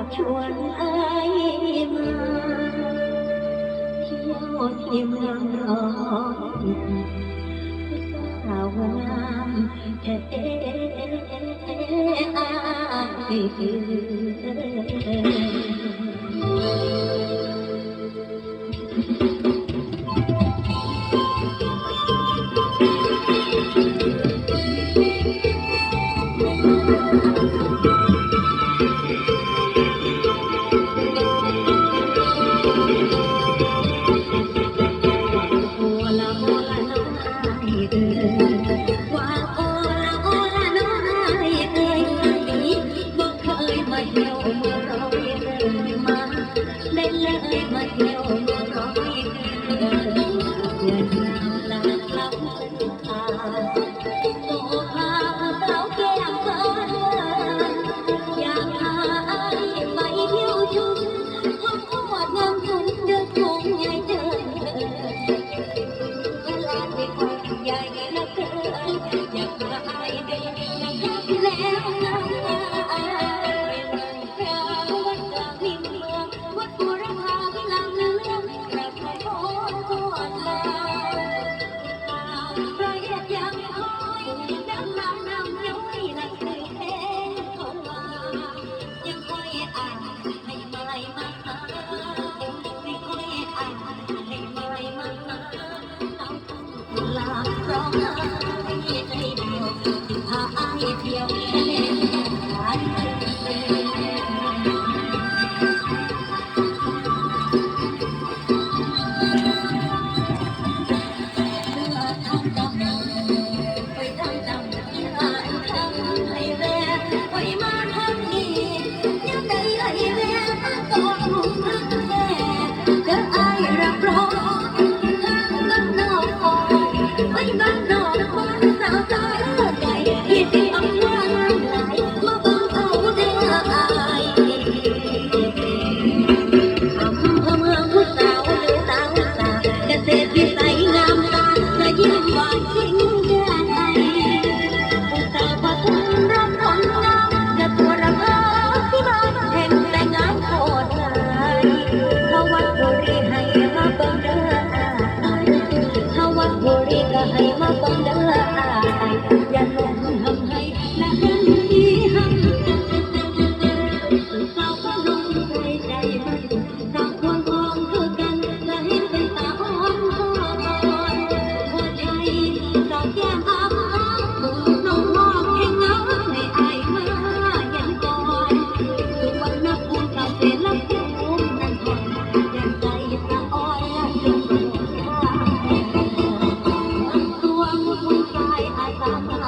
ากชวนไอ้มาเที่ยวที่เมืองร้อนสาวงามเอ๊ะอ๊ะเอ๊อ ya. รับรอง you ben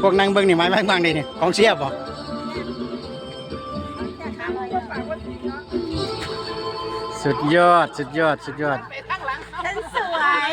พวกนั่งเบิ้งนี่ไม้แม่งบางดีนี่ของเสียบบ่สุดยอด สุดยอด สุดยอด